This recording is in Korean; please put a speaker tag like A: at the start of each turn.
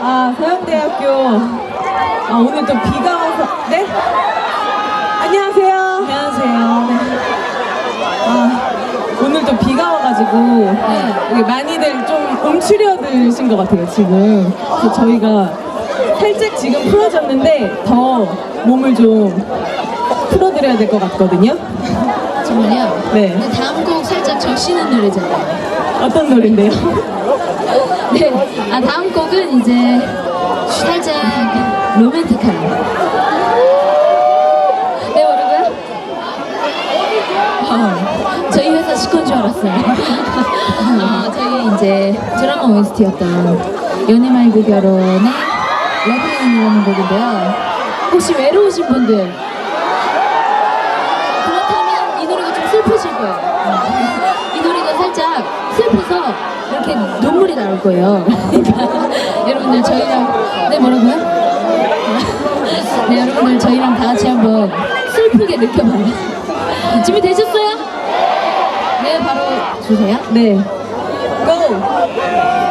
A: 자, 서영대학교. 아, 오늘 또 비가 와서. 네? 안녕하세요. 안녕하세요. 네. 아, 오늘 또 비가 와가지고. 네, 여기 많이들 좀 움츠려드신 것 같아요, 지금. 그래서 저희가 살짝 지금 풀어졌는데 더 몸을 좀 풀어드려야 될 것 같거든요.
B: 정말요?
A: 네.
B: 근데 다음 곡 살짝 적시는 노래잖아요.
A: 어떤 노래인데요?
B: 네. 아, 다음 곡은 이제 살짝 로맨틱한. 네, 모르고요? 어, 저희 회사 식구인 줄 알았어요. 아, 저희 이제 드라마 OST였던 연애 말고 결혼의 러브라인이라는 곡인데요. 혹시 외로우신 분들 그렇다면 이 노래가 좀 슬프실 거예요. 이 노래가 살짝 슬퍼서 이렇게 눈물이 나올 거예요. 그러니까 여러분들 저희랑 네 뭐라고요? 네 여러분들 저희랑 다 같이 한번 슬프게 느껴봐요. 준비 되셨어요? 네 바로 주세요.
A: 네. 고!